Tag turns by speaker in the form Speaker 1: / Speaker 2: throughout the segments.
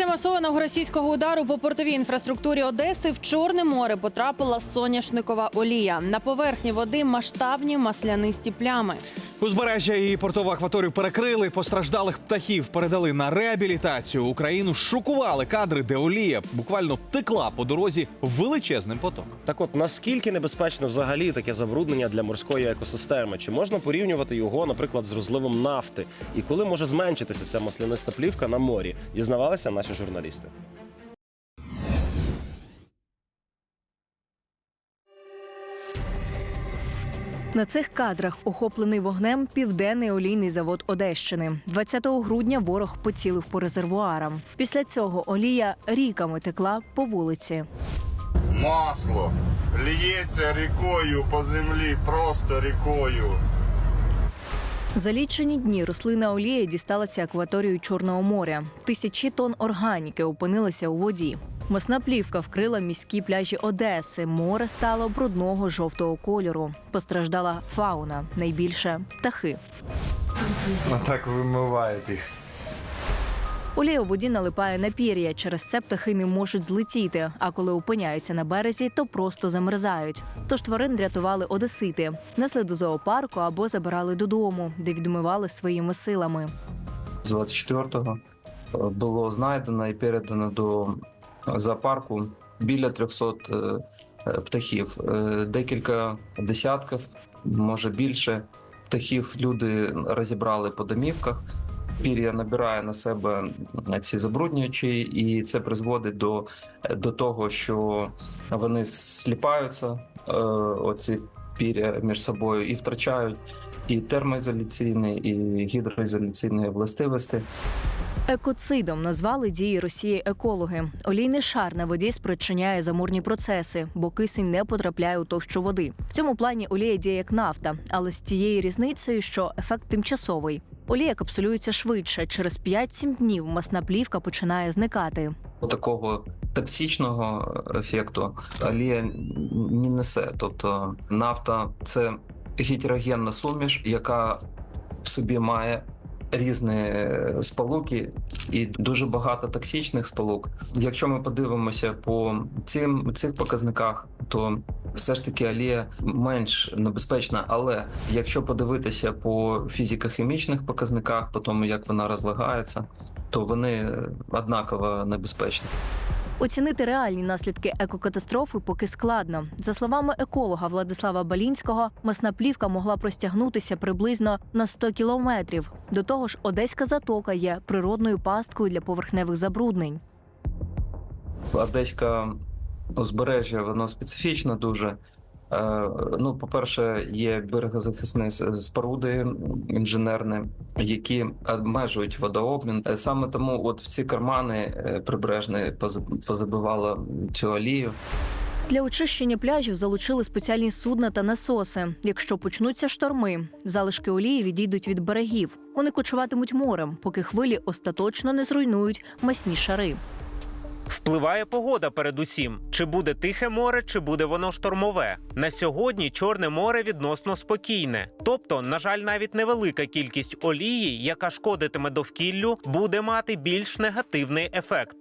Speaker 1: Після масованого російського удару по портовій інфраструктурі Одеси в Чорне море потрапила соняшникова олія. На поверхні води масштабні маслянисті плями.
Speaker 2: Узбережжя і портову акваторію перекрили. Постраждалих птахів передали на реабілітацію. Україну шокували кадри, де олія буквально текла по дорозі величезним потоком.
Speaker 3: Так от наскільки небезпечно взагалі таке забруднення для морської екосистеми? Чи можна порівнювати його, наприклад, з розливом нафти? І коли може зменшитися ця масляниста плівка на морі? Дізнавалися наші журналісти.
Speaker 4: На цих кадрах охоплений вогнем південний олійний завод Одещини. 20 грудня ворог поцілив по резервуарам. Після цього олія ріками текла по вулиці.
Speaker 5: Масло лється рікою по землі, просто рікою.
Speaker 4: За лічені дні рослина олія дісталася акваторію Чорного моря. Тисячі тонн органіки опинилися у воді. Масна плівка вкрила міські пляжі Одеси. Море стало брудного жовтого кольору. Постраждала фауна, найбільше птахи.
Speaker 5: Отак вимивають їх.
Speaker 4: Олія у воді налипає на пір'я. Через це птахи не можуть злетіти. А коли опиняються на березі, то просто замерзають. Тож тварин рятували одесити, несли до зоопарку або забирали додому, де відмивали своїми силами.
Speaker 6: з 24-го е, було знайдено і передано до зоопарку біля 300 е, е, птахів. Е, Декілька десятків, може більше птахів люди розібрали по домівках. Пір'я набирає на себе ці забруднювачі, і це призводить до, до того, що вони сліпаються, оці пір'я між собою і втрачають і термоізоляційні, і гідроізоляційні властивості.
Speaker 4: Екоцидом назвали дії Росії екологи. Олійний шар на воді спричиняє заморні процеси, бо кисень не потрапляє у товщу води. В цьому плані олія діє як нафта, але з тією різницею, що ефект тимчасовий. Олія капсулюється швидше. Через 5-7 днів масна плівка починає зникати.
Speaker 6: Такого токсичного ефекту олія не несе. Тобто нафта це гетерогенна суміш, яка в собі має різні сполуки і дуже багато токсичних сполук. Якщо ми подивимося по цим цих показниках, то все ж таки олія менш небезпечна. Але якщо подивитися по фізико-хімічних показниках, по тому як вона розлагається, то вони однаково небезпечні.
Speaker 4: Оцінити реальні наслідки екокатастрофи поки складно. За словами еколога Владислава Балінського, масна плівка могла простягнутися приблизно на 100 кілометрів. До того ж, Одеська затока є природною пасткою для поверхневих забруднень.
Speaker 6: Одеська узбережжя, воно специфічно дуже. Е, Ну, по-перше, є берегозахисні споруди інженерні, які обмежують водообмін. Е, Саме тому, от в ці кармани е, прибережні поз- позабивало цю олію.
Speaker 4: Для очищення пляжів залучили спеціальні судна та насоси. Якщо почнуться шторми, залишки олії відійдуть від берегів. Вони кочуватимуть морем, поки хвилі остаточно не зруйнують масні шари.
Speaker 7: Впливає погода передусім. Чи буде тихе море, чи буде воно штормове. На сьогодні Чорне море відносно спокійне. Тобто, на жаль, навіть невелика кількість олії, яка шкодитиме довкіллю, буде мати більш негативний ефект.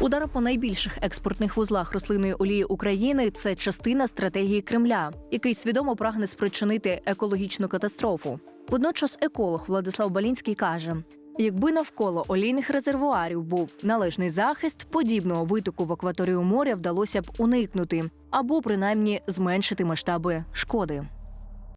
Speaker 4: Удар по найбільших експортних вузлах рослинної олії України це частина стратегії Кремля, який свідомо прагне спричинити екологічну катастрофу. Водночас еколог Владислав Балінський каже: якби навколо олійних резервуарів був належний захист, подібного витоку в акваторію моря вдалося б уникнути або принаймні зменшити масштаби шкоди.